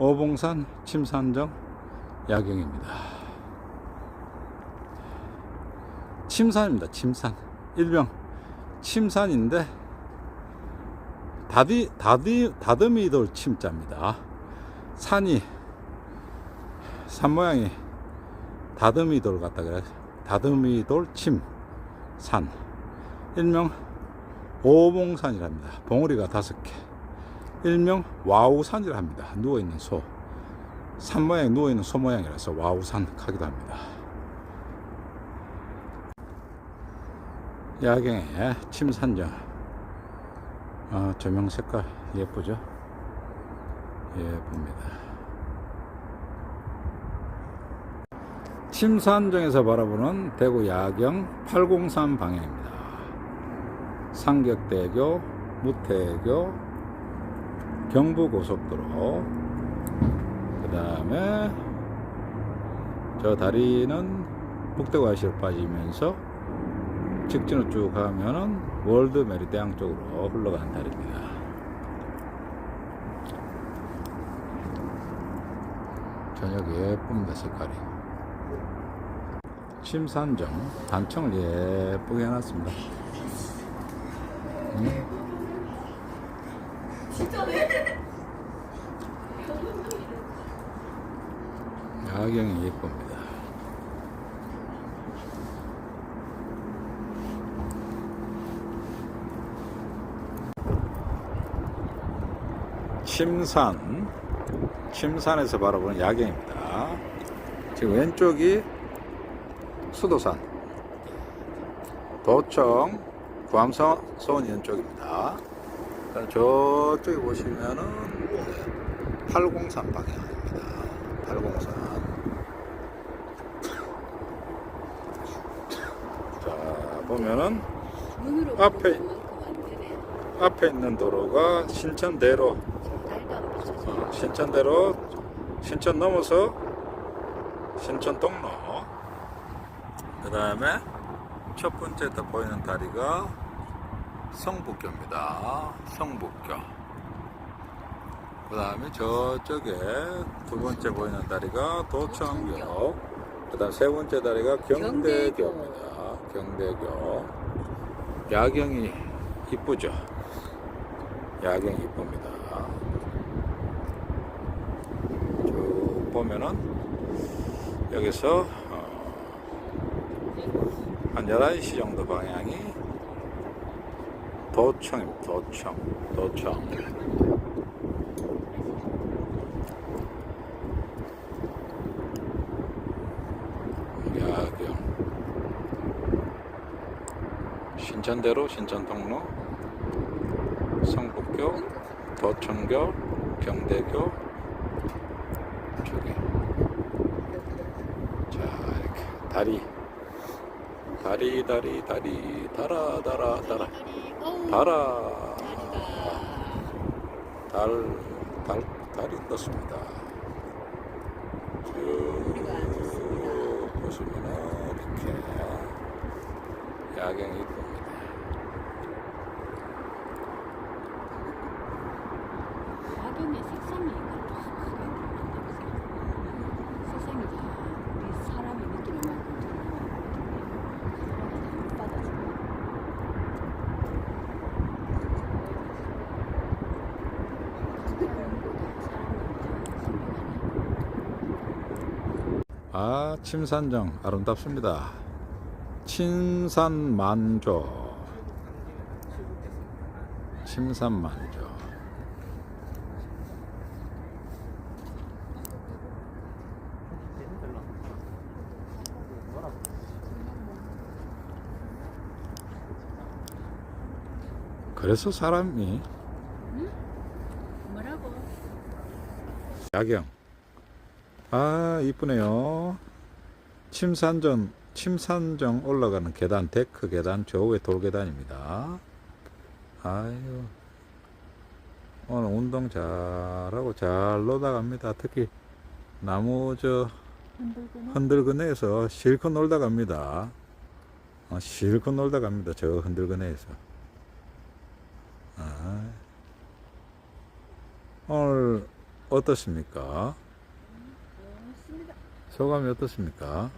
오봉산 침산정 야경입니다. 침산입니다. 침산. 일명 침산인데 다디 다디 다듬이 돌 침자입니다. 산이 산 모양이 다듬이 돌 같다 그래. 다듬이 돌 침산. 일명 오봉산이랍니다. 봉우리가 다섯 개. 일명 와우산이라 합니다. 누워있는 소. 산 모양이 누워있는 소 모양이라서 와우산 하기도 합니다. 야경에 침산정. 아, 조명 색깔 예쁘죠? 예쁩니다. 침산정에서 바라보는 대구 야경 803 방향입니다. 상격대교, 무태교, 경부고속도로, 그 다음에 저 다리는 북대구아시로 빠지면서 직진으로 쭉 가면은 월드 메리대항 쪽으로 흘러가는 다리입니다. 저녁 예쁩니다, 색깔이. 침산정 단청을 예쁘게 해놨습니다. 음. 예쁩니다. 침산, 침산에서 바라보는 야경입니다. 지금 왼쪽이 수도산, 도청, 구암선 왼쪽입니다. 저쪽에 보시면은 803 방향입니다. 803. 자, 보면은 앞에-. 앞에 있는 도로가 신천대로. 어, 신천대로, 신천 넘어서 신천동로. 그 다음에 첫 번째 딱 보이는 다리가 성북교입니다. 성북교. 그 다음에 저쪽에 두 번째 보이는 다리가 도청교. 그 다음 세 번째 다리가 경대교입니다. 경대교. 야경이 이쁘죠? 야경이 이쁩니다. 쭉 보면은 여기서 어, 한 11시 정도 방향이 도청입니다. 도청. 도청. 야경. 신천대로 신천통로 성북교 도청교 경대교 쪽에. 자 이렇게. 다리. 다리 다리 다리. 달아 달아 달아. 달아. 달, 달, 달이 떴습니다. 쭉 보시면은 이렇게. 야경이 야경의 색상이 아, 침산정 아름답습니다. 침산만조. 침산만조. 그래서 사람이 뭐라고? 야경. 아, 이쁘네요. 침산전, 침산정 올라가는 계단, 데크 계단, 저 위에 돌계단입니다. 아유. 오늘 운동 잘하고 잘 놀다 갑니다. 특히 나무 저 흔들거내에서 실컷 놀다 갑니다. 어, 실컷 놀다 갑니다. 저 흔들거내에서. 오늘? 고맙습니다. 소감이 어떻습니까?